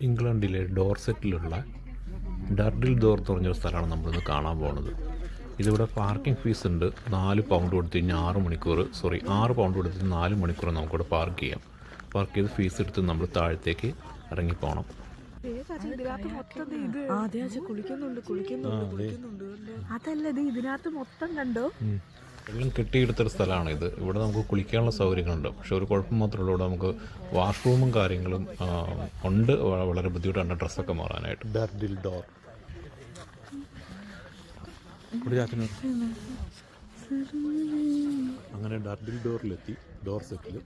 ഇംഗ്ലണ്ടിലെ ഡോർസെറ്റിലുള്ള Durdle door എന്ന് പറഞ്ഞൊരു സ്ഥലമാണ് നമ്മളിന്ന് കാണാൻ പോകുന്നത് ഇതിവിടെ പാർക്കിംഗ് ഫീസ് ഉണ്ട് നാല് പൗണ്ട് കൊടുത്ത് കഴിഞ്ഞാൽ ആറ് മണിക്കൂർ. സോറി ആറ് പൗണ്ട് കൊടുത്ത് നാല് മണിക്കൂർ നമുക്കിവിടെ പാർക്ക് ചെയ്യാം. പാർക്ക് ചെയ്ത് ഫീസ് എടുത്ത് നമ്മൾ താഴത്തേക്ക് ഇറങ്ങിപ്പോണം പോകണം അതെ അച്ഛൻ കുളിക്കുന്നുണ്ട് കുളിക്കുന്നുണ്ട് കുളിക്കുന്നുണ്ട് അതല്ല ഇത് ഇതിനകത്ത് മൊത്തം കണ്ടോ? വെള്ളം കെട്ടിയെടുത്തൊരു സ്ഥലമാണ് ഇത്. ഇവിടെ നമുക്ക് കുളിക്കാനുള്ള സൗകര്യങ്ങളുണ്ട്. പക്ഷെ ഒരു കുഴപ്പം മാത്രമേ ഉള്ളൂ. ഇവിടെ നമുക്ക് വാഷ്റൂമും കാര്യങ്ങളും ഉണ്ട്. വളരെ ബുദ്ധിമുട്ടാണ് ഡ്രസ്സൊക്കെ മാറാനായിട്ട്. ഡോർ അങ്ങനെ ഡർഡിൽ ഡോറിലെത്തി ഡോർ സെറ്റിൽ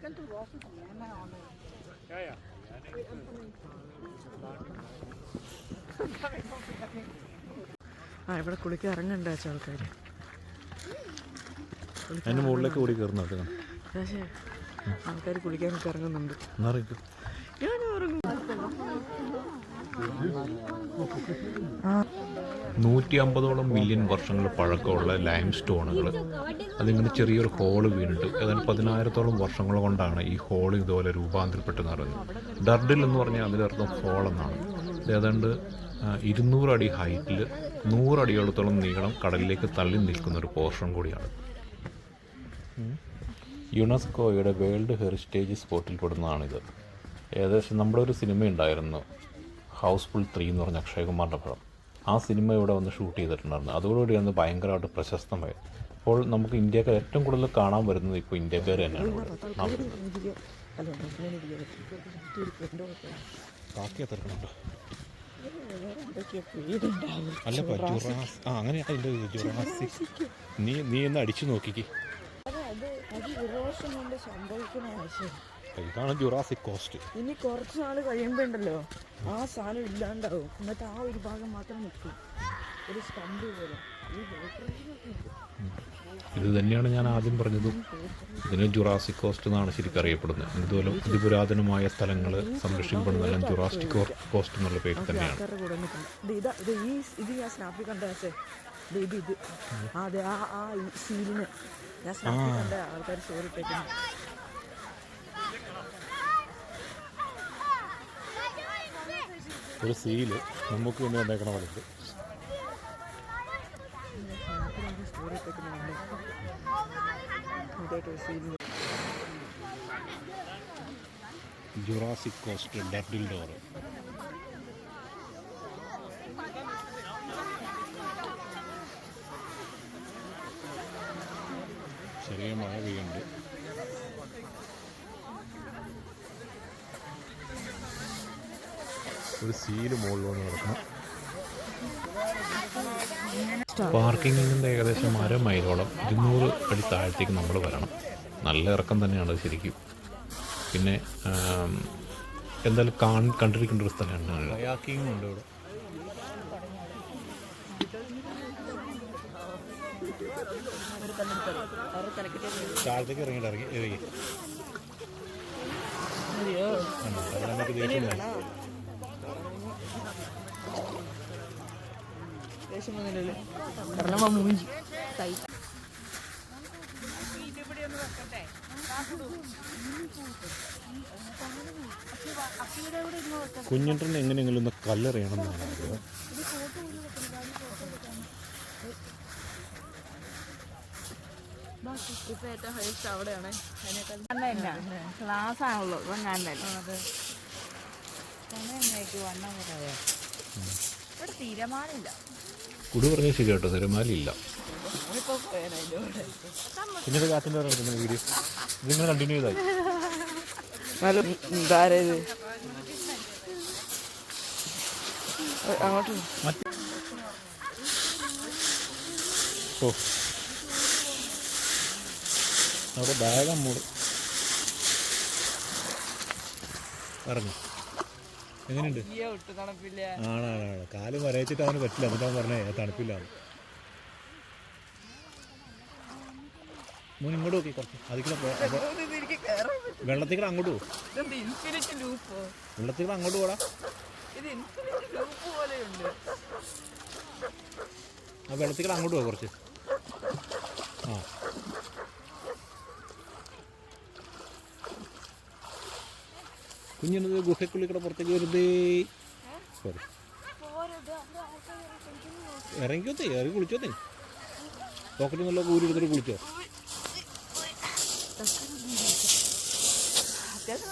ആ ഇവിടെ കുളിക്കാൻ ഇറങ്ങണ്ട ആൾക്കാർ അതിന്റെ മുകളിലേക്ക് കൂടി കയറുന്നത് പക്ഷേ ആൾക്കാർ കുളിക്കാനൊക്കെ ഇറങ്ങുന്നുണ്ട്. ഞാൻ നൂറ്റി അമ്പതോളം മില്യൺ വർഷങ്ങൾ പഴക്കമുള്ള ലൈം സ്റ്റോണുകൾ അതിങ്ങനെ ചെറിയൊരു ഹോൾ വീണിട്ട് ഏതാണ്ട് പതിനായിരത്തോളം വർഷങ്ങൾ കൊണ്ടാണ് ഈ ഹോൾ ഇതുപോലെ രൂപാന്തരപ്പെട്ടെന്ന് പറയുന്നത് ഡർഡിൽ എന്ന് പറഞ്ഞാൽ അതിന്റെ അർത്ഥം ഹോൾ എന്നാണ്. ഏതാണ്ട് ഇരുന്നൂറടി ഇരുന്നൂറ് അടി ഹൈറ്റിൽ നൂറടിയോളത്തോളം നീളം കടലിലേക്ക് തള്ളി നിൽക്കുന്ന ഒരു പോർഷൻ കൂടിയാണ്. യുനെസ്കോയുടെ വേൾഡ് ഹെറിറ്റേജ് സ്പോട്ടിൽ പെടുന്നതാണിത്. ഏകദേശം നമ്മുടെ ഒരു സിനിമ ഉണ്ടായിരുന്നു. ഹൗസ്ഫുൾ ത്രീ എന്ന് പറഞ്ഞ അക്ഷയകുമാറിന്റെ പടം. ആ സിനിമ ഇവിടെ വന്ന് ഷൂട്ട് ചെയ്തിട്ടുണ്ടായിരുന്നു. അതോടുകൂടിയാണ് ഭയങ്കരമായിട്ട് പ്രശസ്തമായി അപ്പോൾ നമുക്ക് ഇന്ത്യക്കാർ ഏറ്റവും കൂടുതൽ കാണാൻ വരുന്നത് ഇപ്പോൾ ഇന്ത്യക്കാർ തന്നെയാണ് ഇവിടെ. നാം വരുന്നത്. കാക്കി എത്തിറക്കുന്നുണ്ട് അല്ല ജുറാസ് ആ അങ്ങനെ നീ നീ ഒന്ന് അടിച്ചു നോക്കിക്ക്. ഇതാണ് ജുറാസിക് കോസ്റ്റ്. ഇനി കുറച്ച് നാൾ ആ സാധനം ഇല്ലാണ്ടാവും. എന്നിട്ട് ആ ഒരു ഭാഗം മാത്രം നിൽക്കും. ഒരു സ്റ്റമ്പ് പോലെ. ഇത് തന്നെയാണ് ഞാൻ ആദ്യം പറഞ്ഞത്. ഇതിന് ജുറാസിക് കോസ്റ്റ് എന്നാണ് ശരിക്കും അറിയപ്പെടുന്നത്. ഇതുപോലെ അതിപുരാതനമായ സ്ഥലങ്ങൾ സംരക്ഷിക്കപ്പെടുന്നതെല്ലാം ജുറാസ്റ്റിക് കോസ്റ്റ് എന്നുള്ള പേര് തന്നെയാണ്. ഇത് ഞാൻ സ്നാപ്പിൽ കണ്ടേ ഇത് ഇത് ഇത്. ആ, അതെ ആ ആ സീലിന്. ഞാൻ സ്നാപ്പിൽ ആൾക്കാർ സ്റ്റോറി ഇട്ടേക്കുന്നു. ഒരു സീൽ നമുക്ക് വേണ്ടി വന്നേക്കണ സീലിന് ജുറാസിക് കോസ്റ്റ് ഡർഡിൽ ഡോർ ചെറിയ മഴ പെയ്യുന്നുണ്ട് ഒരു സീൽ മുകളിൽ നടക്കണം കിടക്കണം. പാർക്കിങ്ങിൽ നിന്ന് ഏകദേശം അര മൈലോളം ഇരുന്നൂറ് അടി താഴത്തേക്ക് നമ്മൾ വരണം. നല്ല ഇറക്കം തന്നെയാണ് ശരിക്കും. പിന്നെ എന്തായാലും കാൺ കണ്ടിരിക്കേണ്ട ഒരു സ്ഥലമാണ്. കയാക്കിങ്ങും ഉണ്ട് ഇവിടെ. താഴത്തേക്ക് ഇറങ്ങിയിട്ട് ഇറങ്ങി ഇറങ്ങി നമുക്ക് ദേഷ്യം വന്നു. ദേഷ്യം വന്നില്ലല്ലേ കാരണം മൂഞ്ചി കുഞ്ഞിട്ടിന് എങ്ങനെയെങ്കിലും ഒന്ന് കല്ലെറിയണം എന്നാണ് ഇപ്പൊ ഏറ്റവും ഹൈസ്റ്റ് അവിടെയാണ്. ക്ലാസ് ആണല്ലോ ഇപ്പം കണ്ടല്ലോ അതെ. ഇവിടെ തീരുമാനമില്ല കുടി പറഞ്ഞാൽ ശരി കേട്ടോ തിരുമാലില്ല കുഞ്ഞിട്ട് കാറ്റിന്റെ പറയുന്ന വീഡിയോ. ഇതിങ്ങനെ കണ്ടിന്യൂ ചെയ്തായി അങ്ങോട്ട് ഓ. അവിടെ ബാഗ് മൂട്. പറഞ്ഞു. എങ്ങനെയുണ്ട്? ആണാണാണ്. കാൽ വരയച്ചിട്ട് അവന് പറ്റില്ല. എന്നിട്ട് അവൻ പറഞ്ഞേ തണുപ്പില്ല മോൻ ഇങ്ങോട്ട് നോക്കി കുറച്ച് അതിക്കൂടെ പോ കൂടെ വെള്ളത്തിൽ അങ്ങോട്ട് പോകും വെള്ളത്തിൽ കൂടെ വെള്ളത്തിൽ അങ്ങോട്ട് പോടാ. ആ വെള്ളത്തിൽ അങ്ങോട്ട് പോകാം കുറച്ച്. ആ. കുഞ്ഞിനത് ഗുഹയ്ക്കുള്ളിൽ കൂടെ പുറത്തേക്ക് വെറുതെ സോറി ഇറങ്ങിക്കോത്തേ ഇറങ്ങി കുളിച്ചോത്തേ. പോക്കറ്റ് നല്ല കൂരി എടുത്തിട്ട് കുളിച്ചോ. അത്യാവശ്യം